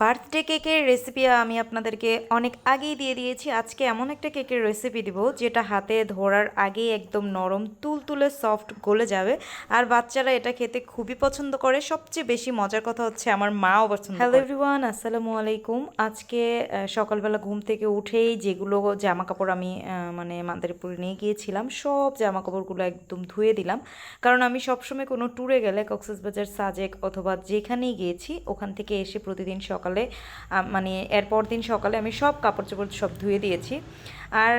Birthday কেকের recipe আমি আপনাদেরকে অনেক আগেই দিয়ে দিয়েছি। আজকে এমন একটা কেকের রেসিপি দিব যেটা হাতে ধরার আগেই একদম নরম তুলতুলে সফট গলে যাবে। আর বাচ্চারা এটা খেতে খুবই পছন্দ করে। সবচেয়ে বেশি মজার কথা হচ্ছে আমার মাও পছন্দ হ্যালো এভরিওয়ান আসসালামু আলাইকুম। আজকে সকালবেলা ঘুম থেকে উঠেই যেগুলো জামা কাপড় আমি মানে মাদারীপুরে নিয়ে গিয়েছিলাম সব জামা কাপড়গুলো একদম ধুয়ে দিলাম। কারণ আমি সবসময় কোনো ট্যুরে গেলে কক্সবাজার সাজেক অথবা যেখানেই গিয়েছি ওখান থেকে এসে প্রতিদিন সকালে আহ, মানে এরপর দিন সকালে আমি সব কাপড় চোপড় সব ধুয়ে দিয়েছি। আর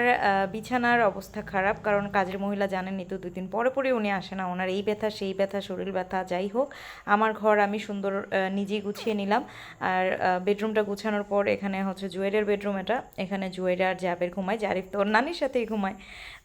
বিছানার অবস্থা খারাপ কারণ কাজের মহিলা জানেনই তো দুদিন পরে পরে উনি আসে না। ওনার এই ব্যথা সেই ব্যথা শরীর ব্যথা যাই হোক আমার ঘর আমি সুন্দর নিজেই গুছিয়ে নিলাম। আর বেডরুমটা গুছানোর পর এখানে হচ্ছে জুয়েলের বেডরুম এটা। এখানে জুয়েল আর জাবের ঘুমায় জারিফ তো ওর নানির সাথেই ঘুমায়।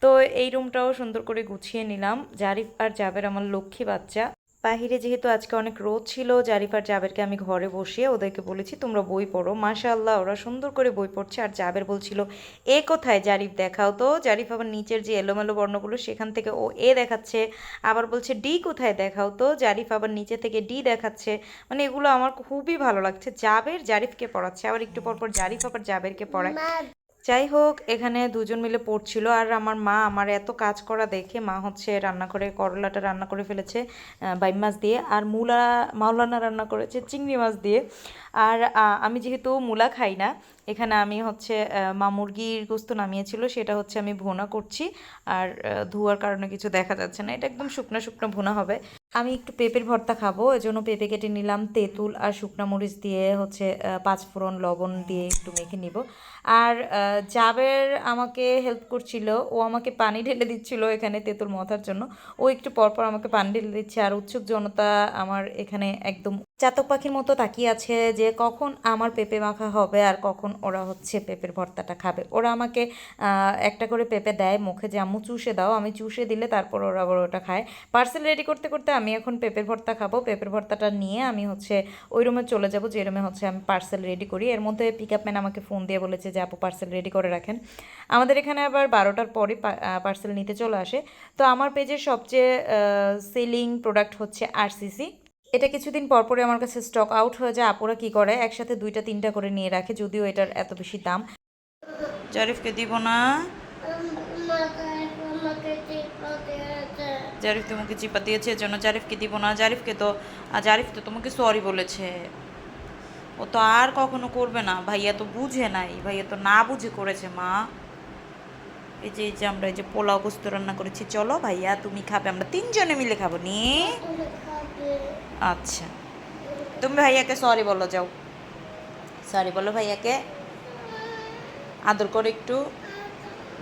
তো এই রুমটাও সুন্দর করে গুছিয়ে নিলাম। জারিফ আর জাবের আমার লক্ষ্মী বাচ্চা। বাহিরে যেহেতু আজকে অনেক রোদ ছিল, জারিফার জাবেরকে আমি ঘরে বসিয়ে ওদেরকে বলেছি, তোমরা বই পড়ো। মাশাআল্লাহ, ওরা সুন্দর করে বই পড়ছে। আর জাবের বলছিল, এ কোথায় জারিফ, দেখাও তো। জারিফ আবার নিচের যে এলোমেলো বর্ণগুলো সেখান থেকে ও এ দেখাচ্ছে, আবার বলছে, ডি কোথায়, দেখাও তো। জারিফ আবার নিচে থেকে ডি দেখাচ্ছে। মানে এগুলো আমার খুবই ভালো লাগছে। জাবের জারিফকে পড়াচ্ছে। আবার একটু পর পর জারিফ আবার জাবেরকে পড়ায়। যাই হোক এখানে দুজন মিলে পড়ছিল আর আমার মা আমার এত কাজ করা দেখে মা হচ্ছে রান্না করে করলাটা রান্না করে ফেলেছে বাইম মাছ দিয়ে আর মূলা, মাওলানা রান্না করেছে চিংড়ি মাছ দিয়ে। আর আমি যেহেতু মূলা খাই না, এখানে আমি হচ্ছে মা মুরগির গোস্ত নামিয়েছিল, সেটা হচ্ছে আমি ভুনা করছি আর ধোয়ার কারণে কিছু দেখা যাচ্ছে না, এটা একদম শুকনো শুকনো ভুনা হবে। আমি একটু পেঁপের ভর্তা খাব, এজন্য পেঁপে কেটে নিলাম, তেঁতুল আর শুকনা মরিচ দিয়ে হচ্ছে পাঁচফোড়ন লবণ দিয়ে একটু মেখে নিব। আর জাবের আমাকে হেল্প করছিল। ও আমাকে পানি ঢেলে দিচ্ছিল এখানে তেঁতুল মথার জন্য। ও একটু পরপর আমাকে পানি ঢেলে দিচ্ছে আর উৎসুক জনতা আমার এখানে একদম চাতক পাখির মতো তাকিয়ে আছে যে কখন আমার পেঁপে মাখা হবে আর কখন ওরা হচ্ছে পেঁপের ভর্তাটা খাবে। ওরা আমাকে একটা করে পেঁপে দেয় মুখে যে, আম্মু চুষে দাও। আমি চুষে দিলে তারপর ওরা ওটা খায়। পার্সেল রেডি করতে করতে আমি এখন পেঁপের ভর্তা খাব। পেঁপের ভর্তাটা নিয়ে আমি হচ্ছে ওই রুমে চলে যাব। যে রুমে হচ্ছে আমি পার্সেল রেডি করি। এর মধ্যে পিক আপ ম্যান আমাকে ফোন দিয়ে বলেছে যে আপু পার্সেল রেডি করে রাখেন। আমাদের এখানে আবার বারোটার পরে পার্সেল নিতে চলে আসে। তো আমার পেজের সবচেয়ে সেলিং প্রোডাক্ট হচ্ছে আরসিসি এটা কিছুদিন পর পরে আমার কাছে স্টক আউট হয়ে যায়, আপুরা কি করে? একসাথে দুইটা, তিনটা করে নিয়ে রাখে, যদিও এটার এত বেশি দাম। জারিফকে দিব না। জারিফ তোমাকে চিপা দিয়েছে এর জন্য জারিফকে দিব না। জারিফকে তো জারিফ তো তোমাকে সরি বলেছে। ও তো আর কখনো করবে না। ভাইয়া তো বুঝে নাই। ভাইয়া তো না বুঝে করেছে, মা। এই যে এই যে আমরা এই যে পোলাও গোস্ত রান্না করেছি, চলো ভাইয়া, তুমি খাবে, আমরা তিনজনে মিলে খাব। নি? আচ্ছা। তুমি ভাইয়াকে সরি বলো, যাও। সরি বলো ভাইয়াকে। আদর করো একটু।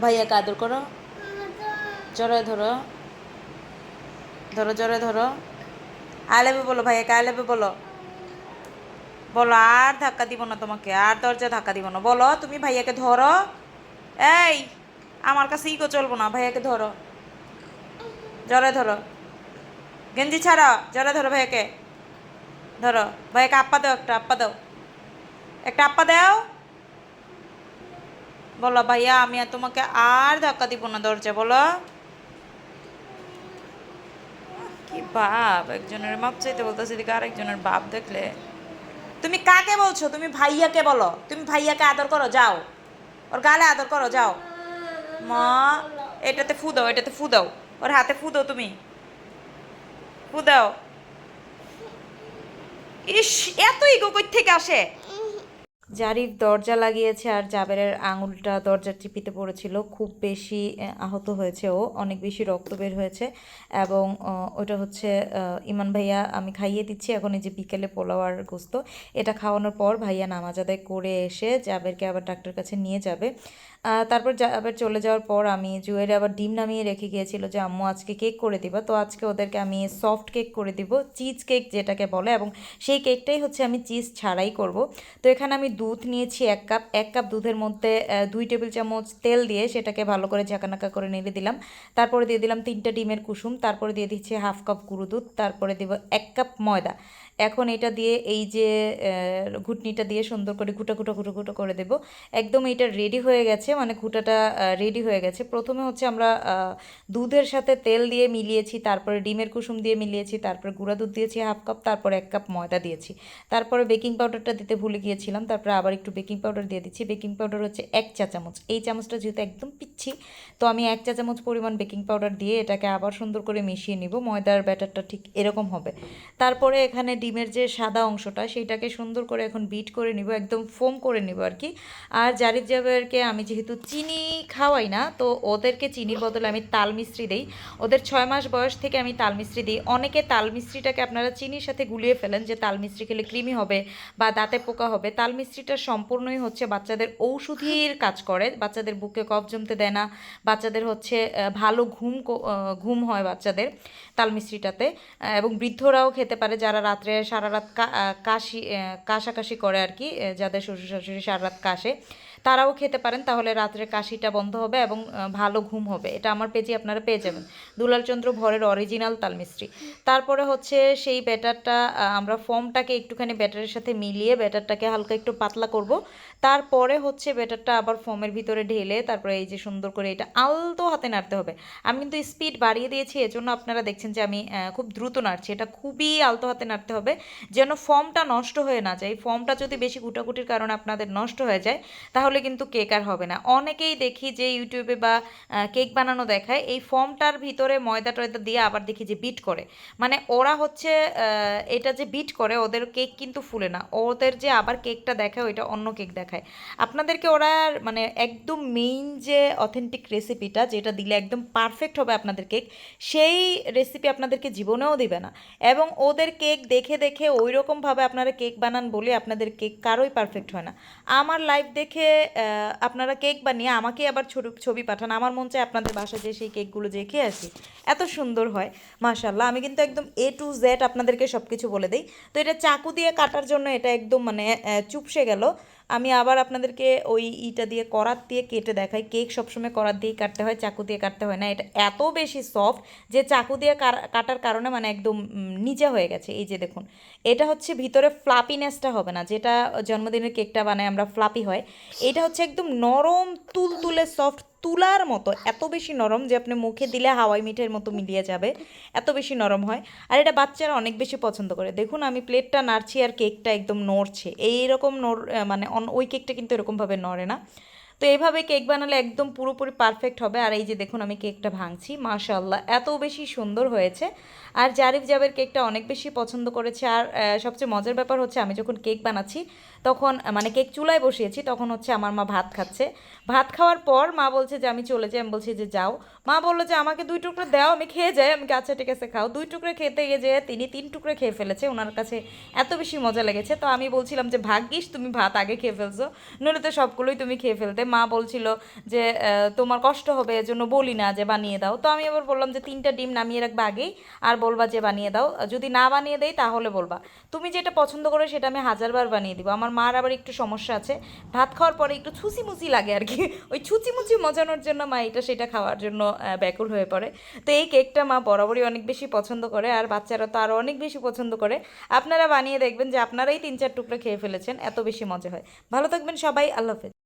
ভাইয়াকে আদর করো। জড়ে ধরো। ধরো, জড়ে ধরো। আই লাভ বলো ভাইয়াকে আই বলো। বলো, আর ধাক্কা দিব না তোমাকে, আর দরজা ধাক্কা দিব না। বলো, তুমি ভাইয়াকে ধরো। এই, আমার কাছে ইগো চলবো না, ভাইয়াকে ধরো। জলে ধরো। গেঞ্জি ছাড়া, জলে ধরো ভাইয়াকে। ধরো, ভাইয়াকে আপ্পা দাও একটা, আপ্পা দাও। একটা আপ্পা দাও। বলো, ভাইয়া, আমি আর তোমাকে আর ধাক্কা দিব না দরজা বলো। কি বাপ, একজনের মাপ চাইতে বলতেছি দিকে আরেকজনের বাপ দেখলে। কাকে বলছো? তুমি ভাইয়াকে বলো। তুমি ভাইয়াকে আদর করো, যাও। ওর গালে আদর করো, যাও। মা, এটাতে ফু দাও, এটাতে ফু দাও। ওর হাতে ফু দাও তুমি। ফু দাও। ইস, এত ইগো কই থেকে আসে? জারিফ দরজা লাগিয়েছে আর জাবেরের আঙুলটা দরজার চিপিতে পড়েছিল। খুব বেশি আহত হয়েছে ও, অনেক বেশি রক্ত বের হয়েছে এবং ওটা হচ্ছে ইমান ভাইয়া আমি খাইয়ে দিচ্ছি। এখন এই যে বিকেলে পোলাও আর গোস্ত, এটা খাওয়ানোর পর ভাইয়া নামাজ আদায় করে এসে জাবেরকে আবার ডাক্তার কাছে নিয়ে যাবে। তারপর আবার চলে যাওয়ার পর আমি জুয়েরে আবার ডিম নামিয়ে রেখে গিয়েছিল যে, আম্মু, আজকে কেক করে দিবা? তো আজকে ওদেরকে আমি সফট কেক করে দিব, চিজ কেক যেটাকে বলে এবং সেই কেকটাই হচ্ছে আমি চিজ ছাড়াই করব। তো এখানে আমি দুধ নিয়েছি, এক কাপ এক কাপ দুধের মধ্যে দুই টেবিল চামচ তেল দিয়ে সেটাকে ভালো করে ঝাঁকানাকা করে নেড়ে দিলাম। তারপরে দিয়ে দিলাম তিনটা ডিমের কুসুম, তারপরে দিয়ে দিচ্ছি হাফ কাপ গুঁড়ো দুধ, তারপরে দেব এক কাপ ময়দা। এখন এটা দিয়ে এই যে ঘুটনিটা দিয়ে সুন্দর করে ঘুটা ঘুটা ঘুটো ঘুটো করে দেব। একদম এটা রেডি হয়ে গেছে মানে ঘুটাটা রেডি হয়ে গেছে। প্রথমে হচ্ছে আমরা দুধের সাথে তেল দিয়ে মিলিয়েছি, তারপরে ডিমের কুসুম দিয়ে মিলিয়েছি, তারপরে গুঁড়া দুধ দিয়েছি, হাফ কাপ, তারপরে এক কাপ ময়দা দিয়েছি। তারপরে বেকিং পাউডারটা দিতে ভুলে গিয়েছিলাম, তারপরে আবার একটু বেকিং পাউডার দিয়ে দিচ্ছি। বেকিং পাউডার হচ্ছে এক চা চামচ এই চামচটা যেহেতু একদম পিচ্ছি তো আমি এক চা চামচ পরিমাণ বেকিং পাউডার দিয়ে এটাকে আবার সুন্দর করে মিশিয়ে নিব। ময়দার ব্যাটারটা ঠিক এরকম হবে। তারপরে এখানে ডিমের যে সাদা অংশটা, সেইটাকে সুন্দর করে এখন বিট করে নিব, একদম ফোম করে নিব আর কি। আর জারিফ জাবেরকে আমি যেহেতু চিনি খাওয়াই না, তো ওদেরকে চিনির বদলে আমি তাল মিশ্রি দিই। ওদের ছয় মাস বয়স থেকে আমি তাল মিশ্রি দিই। অনেকে তাল মিশ্রিটাকে আপনারা চিনির সাথে গুলিয়ে ফেলেন যে তাল মিশ্রি খেলে কৃমি হবে বা দাঁতে পোকা হবে। তাল মিশ্রিটা সম্পূর্ণই হচ্ছে বাচ্চাদের ঔষধির কাজ করে, বাচ্চাদের বুকে কফ জমতে দেয় না। বাচ্চাদের হচ্ছে ভালো ঘুম ঘুম হয় বাচ্চাদের তাল মিশ্রিটাতে আহ, এবং বৃদ্ধরাও খেতে পারে যারা রাত্রে সারা রাত কাশি কাশাকাশি করে আর কি যাদের শ্বশুর শাশুড়ি সারা রাত কাশে। তারাও খেতে পারেন, তাহলে রাত্রে কাশিটা বন্ধ হবে এবং ভালো ঘুম হবে। এটা আমার পেজে আপনারা পেয়ে যাবেন। দুলালচন্দ্র ভরের অরিজিনাল তাল মিস্ত্রি। তারপরে হচ্ছে সেই ব্যাটারটা আমরা ফর্মটাকে একটুখানি ব্যাটারের সাথে মিলিয়ে ব্যাটারটাকে হালকা একটু পাতলা করব। তারপরে হচ্ছে ব্যাটারটা আবার ফর্মের ভিতরে ঢেলে তারপরে এই যে সুন্দর করে এটা আলতো হাতে নাড়তে হবে। আমি কিন্তু স্পিড বাড়িয়ে দিয়েছি, এজন্য আপনারা দেখছেন যে আমি খুব দ্রুত নাড়ছি। এটা খুবই আলতো হাতে নাড়তে হবে, যেন ফর্মটা নষ্ট হয়ে না যায়। ফর্মটা যদি বেশি গুটাগুটির কারণে আপনাদের নষ্ট হয়ে যায়, তাহলে কিন্তু কেক আর হবে না। অনেকেই দেখি যে ইউটিউবে বা কেক বানানো দেখায়, এই ফর্মটার ভিতরে ময়দা টয়দা দিয়ে আবার দেখি যে বিট করে। মানে ওরা হচ্ছে এটা যে বিট করে, ওদের কেক কিন্তু ফুলে না। ওদের যে আবার কেকটা দেখায়, ওইটা অন্য কেক দেখায়। আপনাদেরকে ওরা মানে একদম মেইন যে অথেন্টিক রেসিপিটা যেটা দিলে একদম পারফেক্ট হবে আপনাদের কেক, সেই রেসিপি আপনাদেরকে জীবনেও দিবে না। এবং ওদের কেক দেখে দেখে ওই রকমভাবে আপনারা কেক বানান বলে আপনাদের কেক কারোই পারফেক্ট হয় না। আমার লাইফ দেখে আপনারা কেক বানিয়ে আমাকে আবার ছোট ছবি পাঠান। আমার মন চায় আপনাদের বাসায় যে সেই কেকগুলো যে খেয়ে আসি। এত সুন্দর হয় মাশাল্লাহ আমি কিন্তু একদম এ টু জেড আপনাদেরকে সব কিছু বলে দিই। তো এটা চাকু দিয়ে কাটার জন্য এটা একদম মানে চুপসে গেল। আমি আবার আপনাদেরকে ওই ইটা দিয়ে, করাত দিয়ে কেটে দেখাই। কেক সবসময় করাত দিয়েই কাটতে হয়, চাকু দিয়ে কাটতে হয় না। এটা এত বেশি সফট যে চাকু দিয়ে কাটার কারণে মানে একদম নিচে হয়ে গেছে। এই যে দেখুন, এটা হচ্ছে ভিতরে ফ্লাপিনেসটা হবে না, যেটা জন্মদিনের কেকটা বানায় আমরা ফ্লাপি হয়। এটা হচ্ছে একদম নরম, তুলতুলে সফট তুলার মতো, এত বেশি নরম যে আপনি মুখে দিলে হাওয়াই মিঠের মতো মিলিয়ে যাবে, এত বেশি নরম হয়। আর এটা বাচ্চারা অনেক বেশি পছন্দ করে। দেখুন, আমি প্লেটটা নাড়ছি আর কেকটা একদম নড়ছে। এইরকম নড় মানে ওই কেকটা কিন্তু এরকমভাবে নড়ে না। তো এইভাবে কেক বানালে একদম পুরোপুরি পারফেক্ট হবে। আর এই যে দেখুন, আমি কেকটা ভাঙছি মাশাল্লাহ এত বেশি সুন্দর হয়েছে। আর জারিফ জাবের কেকটা অনেক বেশি পছন্দ করেছে। আর সবচেয়ে মজার ব্যাপার হচ্ছে, আমি যখন কেক বানাচ্ছি তখন মানে কেক চুলায় বসিয়েছি, তখন হচ্ছে আমার মা ভাত খাচ্ছে। ভাত খাওয়ার পর মা বলছে যে, আমি চলে যাই। আমি বলছি যে, যাও। মা বলল যে, আমাকে দুই টুকরো দাও, আমি খেয়ে যাই। আমি আচ্ছা ঠিক আছে, খাও। দুই টুকরো খেতে গিয়ে যে, তিনি তিন টুকরো খেয়ে ফেলেছে। ওনার কাছে এত বেশি মজা লেগেছে। তো আমি বলছিলাম যে, ভাগ্যিস, তুমি ভাত আগে খেয়ে ফেলছো। নইলে তো সবগুলোই তুমি খেয়ে ফেলতে। মা বলছিল যে তোমার কষ্ট হবে, এজন্য বলি না যে, বানিয়ে দাও। তো আমি আবার বললাম যে, তিনটা ডিম নামিয়ে রাখবা আগেই আর বলবা যে, বানিয়ে দাও। যদি না বানিয়ে দেই, তাহলে বলবা। তুমি যেটা পছন্দ করো, সেটা আমি হাজারবার বানিয়ে দিব। আমার মার আবার একটু সমস্যা আছে। ভাত খাওয়ার পরে একটু ছুচিমুচি লাগে আর কি। ওই ছুচিমুচি মজানোর জন্য মা এটা সেটা খাওয়ার জন্য ব্যাকুল হয়ে পড়ে। তো এই কেকটা মা বরাবরই অনেক বেশি পছন্দ করে আর বাচ্চারা তো আরও অনেক বেশি পছন্দ করে। আপনারা বানিয়ে দেখবেন যে আপনারাই তিন চার টুকরো খেয়ে ফেলেছেন, এত বেশি মজা হয়। ভালো থাকবেন সবাই, আল্লাহ হাফেজ।